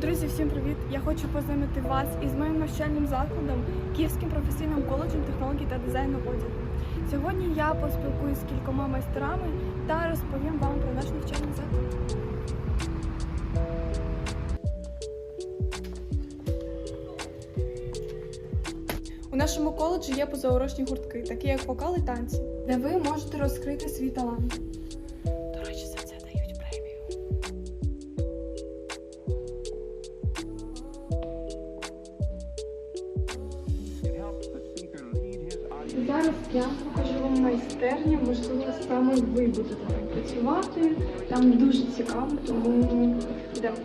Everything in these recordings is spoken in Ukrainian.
Друзі, всім привіт! Я хочу познайомити вас із моїм навчальним закладом Київським професійним коледжем технологій та дизайну одягу. Сьогодні я поспілкуюсь з кількома майстерами та розповім вам про наш навчальний заклад. У нашому коледжі є позаурочні гуртки, такі як вокал і танці, де ви можете розкрити свій талант. Я покажу вам майстерню, можливо, саме ви будете там працювати. Там дуже цікаво, тому йдемо.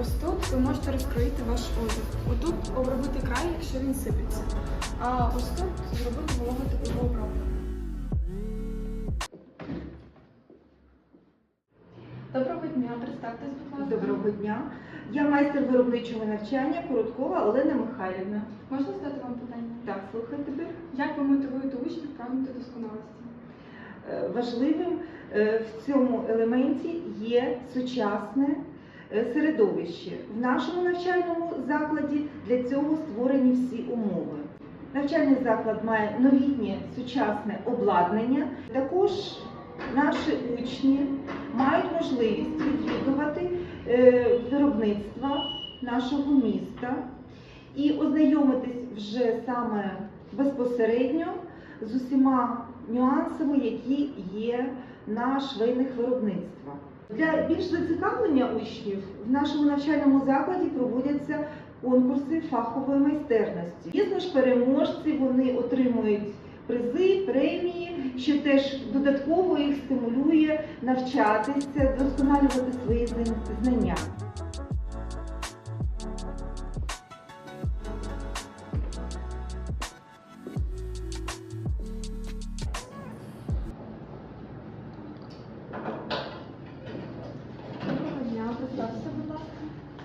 Ось тут ви можете розкроїти ваш одяг. Отут обробити край, якщо він сипеться. А ось тут зробити вологотипову обробку. Доброго дня, представтесь, будь ласка. Доброго дня. Я майстер виробничого навчання Короткова Олена Михайлівна. Можна задати вам питання? Так, слухай тебе. Як ви мотивуєте учнів прагнути досконалості? Е, Важливим е, в цьому елементі є сучасне е, середовище. В нашому навчальному закладі для цього створені всі умови. Навчальний заклад має новітнє сучасне обладнання. Також наші учні мають можливість відвідувати е, виробництва нашого міста і ознайомитись вже саме безпосередньо з усіма нюансами, які є на швейних виробництвах. Для більш зацікавлення учнів в нашому навчальному закладі проводяться конкурси фахової майстерності. Звісно ж, переможці вони отримують призи, премії, що теж додатково їх стимулює навчатися, вдосконалювати свої знання.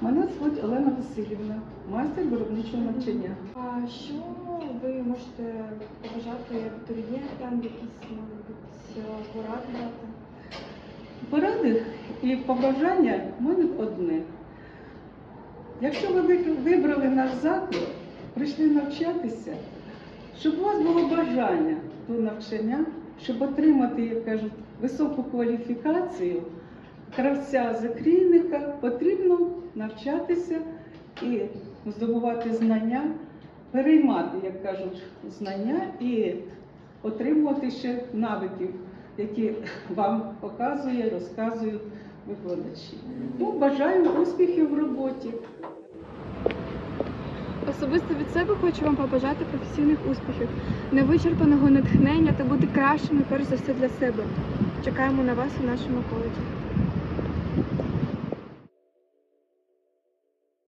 Мене звуть Олена Васильівна, майстер виробничого навчання. А що можете побажати абітурієнтам, якісь може бути поради дати? Поради і побажання в мене одне. Якщо ви- вибрали наш заклад, прийшли навчатися, щоб у вас було бажання до навчання, щоб отримати, як кажуть, високу кваліфікацію кравця закрійника, потрібно навчатися і здобувати знання, переймати, як кажуть, знання і отримувати ще навиків, які вам показує, розказують викладачі. Ну, бажаю успіхів в роботі. Особисто від себе хочу вам побажати професійних успіхів, невичерпаного натхнення та бути кращими перш за все для себе. Чекаємо на вас у нашому коледжі.